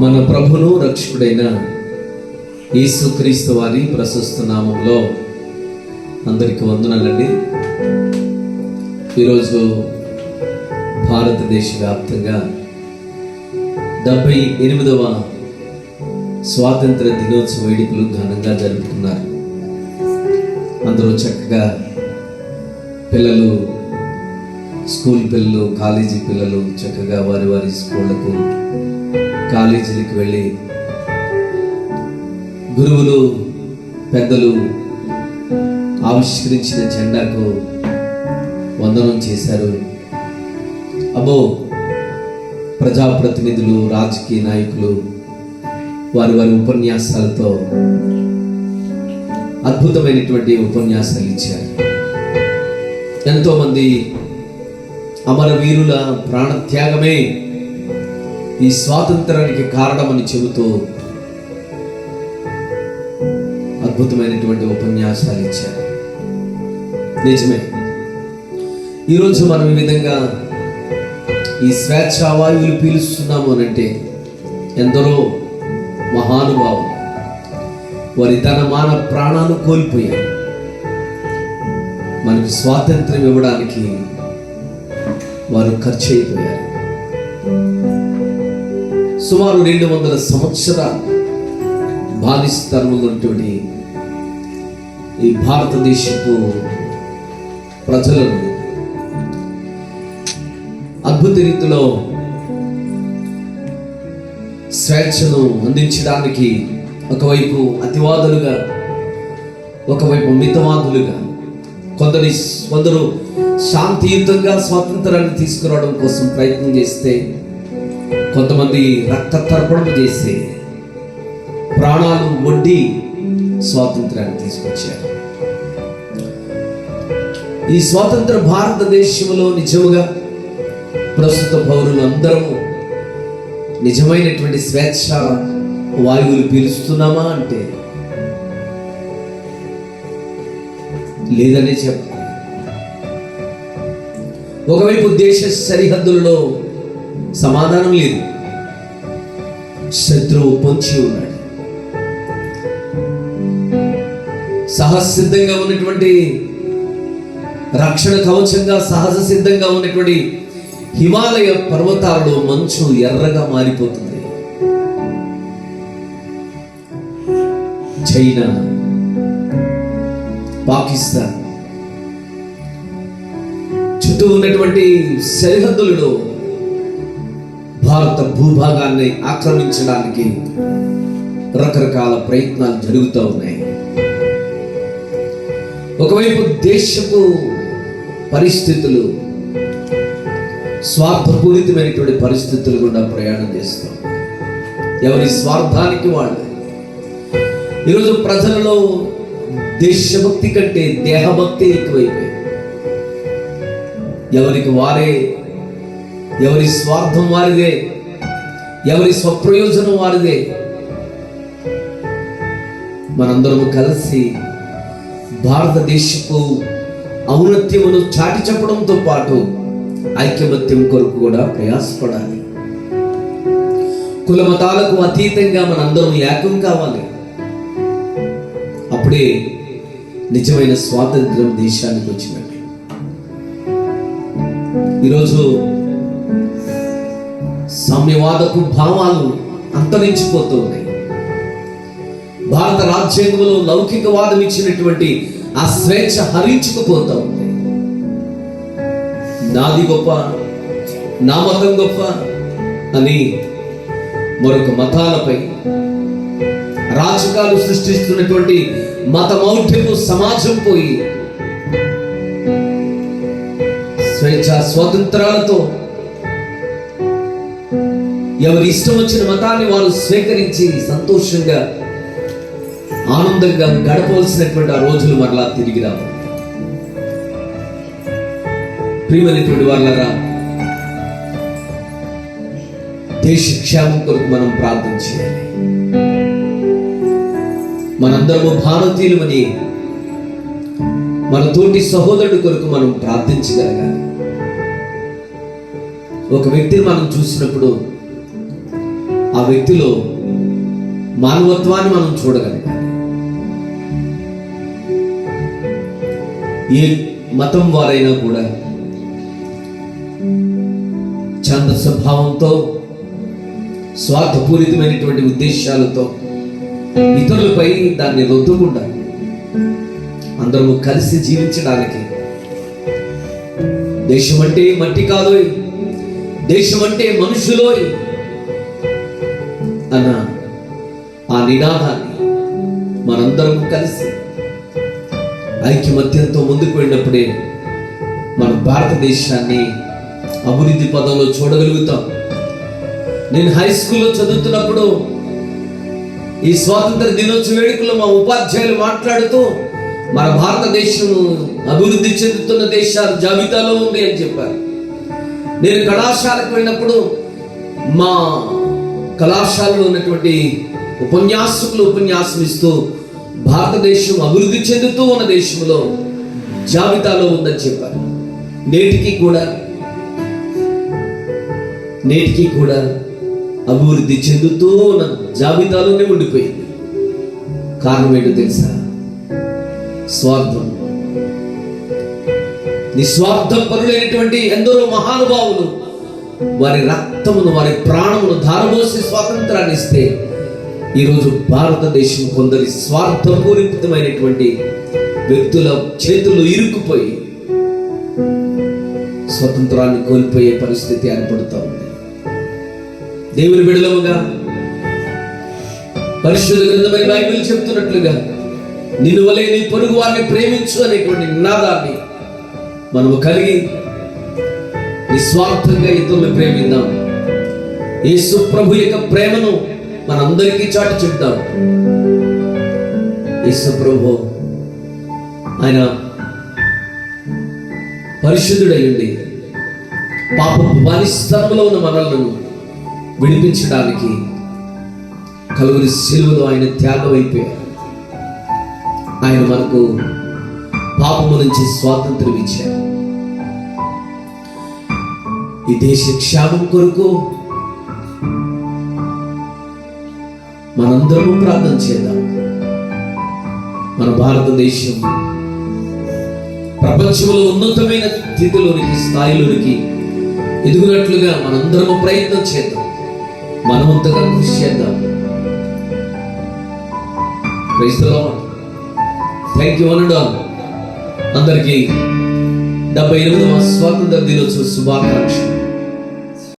మన ప్రభును రక్షకుడైన యేసుక్రీస్తు వారి ప్రశస్త నామంలో అందరికి వందనాలండి. ఈరోజు భారతదేశ వ్యాప్తంగా డెబ్బై ఎనిమిదవ స్వాతంత్ర దినోత్సవ వేడుకలు ఘనంగా జరుపుకున్నారు. అందరూ చక్కగా పిల్లలు స్కూల్ పిల్లలు కాలేజీ పిల్లలు చక్కగా వారి వారి స్కూళ్ళకు కాలేజీలకు వెళ్ళి గురువులు పెద్దలు ఆవిష్కరించిన జెండాకు వందనం చేశారు. అబో ప్రజాప్రతినిధులు రాజకీయ నాయకులు వారి వారి ఉపన్యాసాలతో అద్భుతమైనటువంటి ఉపన్యాసాలు ఇచ్చారు. ఎంతోమంది అమరవీరుల ప్రాణత్యాగమే ఈ స్వాతంత్రానికి కారణమని చెబుతూ అద్భుతమైనటువంటి ఉపన్యాసాలు ఇచ్చారు. నిజమే. ఈరోజు మనం ఈ విధంగా ఈ స్వేచ్ఛావాయువులు పీలుస్తున్నాము అని అంటే ఎందరో మహానుభావులు వారి తన మాన ప్రాణాలు కోల్పోయారు. మనకు స్వాతంత్రం ఇవ్వడానికి వారు ఖర్చు అయిపోయారు. సుమారు రెండు వందల సంవత్సరాలు బాధిస్తరంలో ఉన్నటువంటి ఈ భారతదేశపు ప్రజలను అద్భుత రీతిలో స్వేచ్ఛను అందించడానికి ఒకవైపు అతివాదులుగా ఒకవైపు మితవాదులుగా కొందరి కొందరు శాంతియుతంగా స్వాతంత్రాన్ని తీసుకురావడం కోసం ప్రయత్నం చేస్తే కొంతమంది రక్త తర్పణం చేసి ప్రాణాలు వడ్డి స్వాతంత్రాన్ని తీసుకొచ్చారు. ఈ స్వాతంత్ర భారతదేశంలో నిజముగా ప్రస్తుత పౌరులందరము నిజమైనటువంటి స్వేచ్ఛ వాయువులు పీలుస్తున్నామా అంటే లేదనే చెప్పాలి. ఒకవైపు దేశ సరిహద్దుల్లో సమాధానం లేదు. శత్రువు పొంచి ఉన్నాడు. సహసిద్ధంగా ఉన్నటువంటి రక్షణ కవచంగా సహజ సిద్ధంగా ఉన్నటువంటి హిమాలయ పర్వతాలలో మంచు ఎర్రగా మారిపోతుంది. చైనా పాకిస్తాన్ చుట్టూ ఉన్నటువంటి సరిహద్దులలో భారత భూభాగాన్ని ఆక్రమించడానికి రకరకాల ప్రయత్నాలు జరుగుతూ ఉన్నాయి. ఒకవైపు దేశపు పరిస్థితులు స్వార్థపూరితమైనటువంటి పరిస్థితులు కూడా ప్రయాణం చేస్తాం. ఎవరి స్వార్థానికి వాళ్ళు. ఈరోజు ప్రజలలో దేశభక్తి కంటే దేహభక్తి ఎక్కువైపోయింది. ఎవరికి వారే ఎవరి స్వార్థం వారిదే ఎవరి స్వప్రయోజనం వారిదే. మనందరము కలిసి భారతదేశపు ఔన్నత్యమును చాటి చెప్పడంతో పాటు ఐక్యమత్యం కొరకు కూడా ప్రయాసపడాలి. కుల మతాలకు అతీతంగా మనందరం ఏకం కావాలి. అప్పుడే నిజమైన స్వాతంత్రం దేశానికి వచ్చినట్టు ఈరోజు సామ్యవాదపు భావాలు అంతరించిపోతూ ఉన్నాయి భారత రాజ్యాంగంలో లౌకికవాదం ఇచ్చినటువంటి ఆ స్వేచ్ఛ హరించుకుపోతూ ఉంది నాది గొప్ప నా మతం గొప్ప అని మరొక మతాలపై రాజకాలు సృష్టిస్తున్నటువంటి మత మౌఢ్యపు సమాజం పోయి స్వేచ్ఛ స్వాతంత్రాలతో ఎవరి ఇష్టం వచ్చిన మతాన్ని వారు స్వీకరించి సంతోషంగా ఆనందంగా గడపవలసినటువంటి ఆ రోజులు మరలా తిరిగి రావు. ప్రియమైనటువంటి వాళ్ళరా దేశ క్షేమం కొరకు మనం ప్రార్థన చేయాలి. మనందరము భారతీయులమని మన తోటి సహోదరుడి కొరకు మనం ప్రార్థించగలగాలి. ఒక వ్యక్తిని మనం చూసినప్పుడు ఆ వ్యక్తిలో మానవత్వాన్ని మనం చూడగలగాలి ఏ మతం వారైనా కూడా చంద స్వభావంతో స్వార్థపూరితమైనటువంటి ఉద్దేశాలతో ఇతరులపై దాన్ని రుద్దకుండా అందరము కలిసి జీవించడానికి దేశం అంటే మట్టి కాదోయ్ దేశం అంటే మనుషులోయ్. అన్న ఆ నినాదాన్ని మనందరం కలిసి ఐక్యమత్యంతో ముందుకు వెళ్ళినప్పుడే మన భారతదేశాన్ని అభివృద్ధి పదంలో చూడగలుగుతాం. నేను హై స్కూల్లో చదువుతున్నప్పుడు ఈ స్వాతంత్ర దినోత్సవ వేడుకలో మా ఉపాధ్యాయులు మాట్లాడుతూ మన భారతదేశం అభివృద్ధి చెందుతున్న దేశాల జాబితాలో ఉంది అని చెప్పారు. నేను కళాశాలకు వెళ్ళినప్పుడు మా కళాశాలలో ఉన్నటువంటి ఉపన్యాసకులు ఉపన్యాసం ఇస్తూ భారతదేశం అభివృద్ధి చెందుతూ ఉన్న దేశంలో జాబితాలో ఉందని చెప్పారు. నేటికి కూడా నేటికి కూడా అభివృద్ధి చెందుతూ ఉన్న జాబితాలోనే ఉండిపోయింది. కారణం ఏంటో తెలుసా? స్వార్థం. నిస్వార్థం పరులైనటువంటి ఎందరో మహానుభావులు వారి రక్తమును వారి ప్రాణమును ధారబోసి స్వాతంత్రాన్ని ఇస్తే ఈరోజు భారతదేశం కొందరి స్వార్థపూరితమైనటువంటి వ్యక్తుల చేతుల్లో ఇరుక్కుపోయి స్వతంత్రాన్ని కోల్పోయే పరిస్థితి ఏర్పడుతూ ఉంది. దేవుని విడలముగా పరిశుద్ధ గ్రంథమైన బైబిల్ చెప్తున్నట్లుగా నిన్ను వలే నీ పొరుగు వారిని ప్రేమించు అనేటువంటి నినాదాన్ని మనము కలిగి నిస్వార్థంగా ఇద్దరు ప్రేమిద్దాం. యేసు ప్రభు యొక్క ప్రేమను మనందరికీ చాటి చెప్తాం యేసు ప్రభు ఆయన పరిశుద్ధుడయ్యండి పాప బానిస్తనంలో ఉన్న మనల్ని విడిపించడానికి కలుగురి శిలువలో ఆయన త్యాగం అయిపోయారు ఆయన మనకు పాపము నుంచి స్వాతంత్రం ఇచ్చారు. ఈ దేశ క్షేమం కొరకు మనందరము ప్రార్థన చేద్దాం. మన భారతదేశం ప్రపంచంలో ఉన్నతమైన స్థితిలోనికి స్థాయిలోనికి ఎదుగునట్లుగా మనందరము ప్రయత్నం చేద్దాం. మనమంతగా కృషి చేద్దాం. థ్యాంక్ యూ అనడం అందరికీ డెబ్బై ఎనిమిదవ స్వాతంత్ర దినోత్సవ శుభాకాంక్షలు.